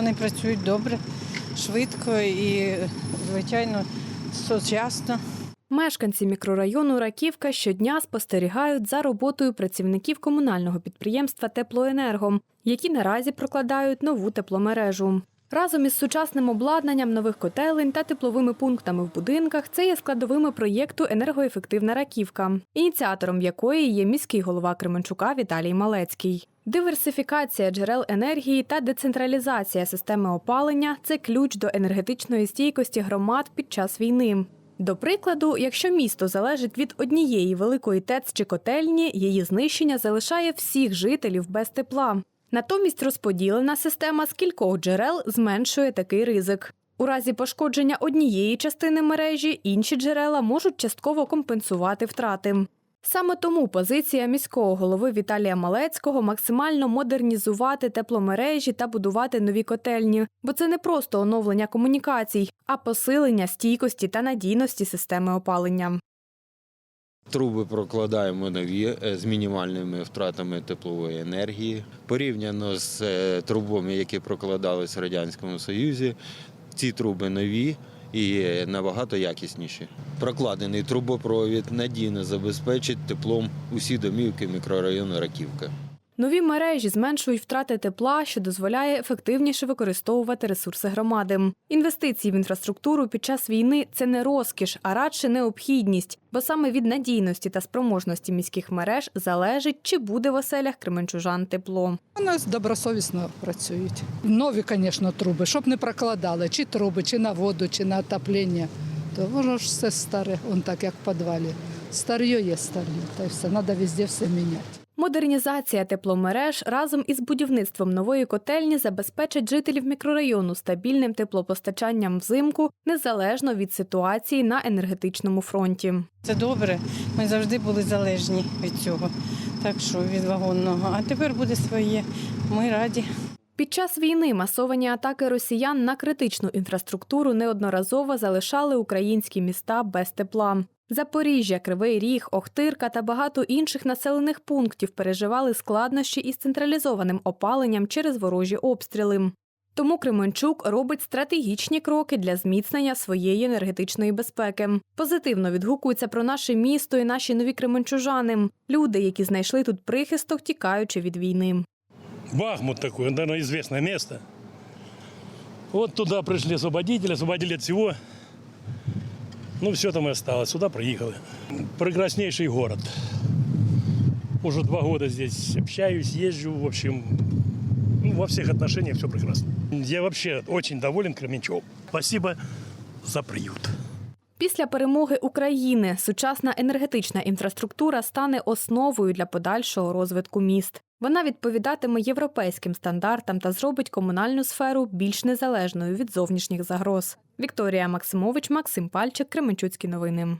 Вони працюють добре, швидко і, звичайно, сучасно. Мешканці мікрорайону Раківка щодня спостерігають за роботою працівників комунального підприємства Теплоенерго, які наразі прокладають нову тепломережу. Разом із сучасним обладнанням нових котелень та тепловими пунктами в будинках це є складовими проєкту Енергоефективна раківка, ініціатором якої є міський голова Кременчука Віталій Малецький. Диверсифікація джерел енергії та децентралізація системи опалення це ключ до енергетичної стійкості громад під час війни. До прикладу, якщо місто залежить від однієї великої ТЕЦ чи котельні, її знищення залишає всіх жителів без тепла. Натомість розподілена система з кількох джерел зменшує такий ризик. У разі пошкодження однієї частини мережі інші джерела можуть частково компенсувати втрати. Саме тому позиція міського голови Віталія Малецького максимально модернізувати тепломережі та будувати нові котельні, бо це не просто оновлення комунікацій, а посилення стійкості та надійності системи опалення. Труби прокладаємо нові е, з мінімальними втратами теплової енергії. Порівняно з е, трубами, які прокладались в Радянському Союзі, ці труби нові і набагато якісніші. Прокладений трубопровід надійно забезпечить теплом усі домівки мікрорайону Раківка. Нові мережі зменшують втрати тепла, що дозволяє ефективніше використовувати ресурси громади. Інвестиції в інфраструктуру під час війни це не розкіш, а радше необхідність, бо саме від надійності та спроможності міських мереж залежить, чи буде в оселях кременчужан тепло. У нас добросовісно працюють. Нові, звісно, труби, щоб не прокладали чи труби, чи на воду, чи на отоплення. То воно ж все старе, он так як в підвалі. Стар'є є стар'є, та й все, треба везде все міняти. Модернізація тепломереж разом із будівництвом нової котельні забезпечить жителів мікрорайону стабільним теплопостачанням взимку незалежно від ситуації на енергетичному фронті. Це добре. Ми завжди були залежні від цього. Так що від вагонного. А тепер буде своє. Ми раді. Під час війни масовані атаки росіян на критичну інфраструктуру неодноразово залишали українські міста без тепла. Запоріжжя, Кривий Ріг, Охтирка та багато інших населених пунктів переживали складнощі із централізованим опаленням через ворожі обстріли. Тому Кременчук робить стратегічні кроки для зміцнення своєї енергетичної безпеки. Позитивно відгукуються про наше місто і наші нові кременчужани, люди, які знайшли тут прихисток, тікаючи від війни. Бахмут такой, наверное, известное место. Вот туда пришли освободители, освободили от всего. Ну, все там и осталось. Сюда приехали. Прекраснейший город. Уже два года здесь общаюсь, езжу, в общем, ну, во всех отношениях все прекрасно. Я вообще очень доволен Кременчугом. Спасибо за приют. Після перемоги України сучасна енергетична інфраструктура стане основою для подальшого розвитку міст. Вона відповідатиме європейським стандартам та зробить комунальну сферу більш незалежною від зовнішніх загроз. Вікторія Максимович, Максим Пальчик, Кременчуцькі новини.